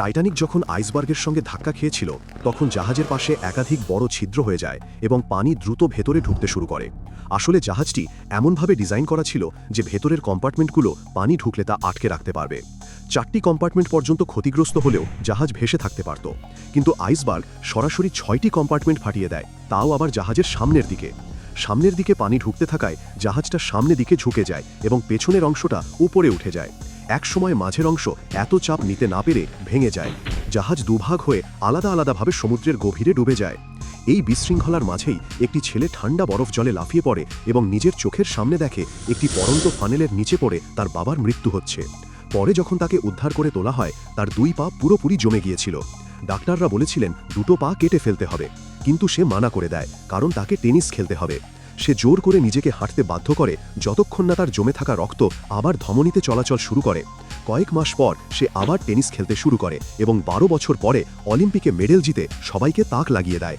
Titanic যখন আইসবার্গের সঙ্গে ধাক্কা খেয়েছিল, তখন জাহাজের পাশে একাধিক বড় ছিদ্র হয়ে যায় এবং পানি দ্রুত ভেতরে ঢুকতে শুরু করে। আসলে জাহাজটি এমনভাবে ডিজাইন করা ছিল যে ভেতরের কম্পার্টমেন্টগুলো পানি ঢুকলে তা আটকে রাখতে পারবে। চারটি কম্পার্টমেন্ট পর্যন্ত ক্ষতিগ্রস্ত হলেও জাহাজ ভেসে থাকতে পারত। কিন্তু আইসবার্গ সরাসরি ছয়টি কম্পার্টমেন্ট ফাটিয়ে দেয়, তাও আবার জাহাজের সামনের দিকে। সামনের দিকে পানি ঢুকতে থাকায় জাহাজটা সামনে দিকে ঝুঁকে যায় এবং পেছনের অংশটা উপরে উঠে যায়। একসময় মাঝের অংশ এত চাপ নিতে না পেরে ভেঙে যায়। জাহাজ দুভাগ হয়ে আলাদা আলাদাভাবে সমুদ্রের গভীরে ডুবে যায়। এই বিশৃঙ্খলার মাঝেই একটি ছেলে ঠান্ডা বরফ জলে লাফিয়ে পড়ে এবং নিজের চোখের সামনে দেখে একটি পরন্ত ফানেলের নিচে পড়ে তার বাবার মৃত্যু হচ্ছে। পরে যখন তাকে উদ্ধার করে তোলা হয়, তার দুই পা পুরোপুরি জমে গিয়েছিল। ডাক্তাররা বলেছিলেন, দুটো পা কেটে ফেলতে হবে। কিন্তু সে মানা করে দেয়, কারণ তাকে টেনিস খেলতে হবে। সে জোর করে নিজেকে হাঁটতে বাধ্য করে যতক্ষণ না তার জমে থাকা রক্ত আবার ধমনীতে চলাচল শুরু করে। কয়েক মাস পর সে আবার টেনিস খেলতে শুরু করে এবং বারো বছর পরে অলিম্পিকে মেডেল জিতে সবাইকে তাক লাগিয়ে দেয়।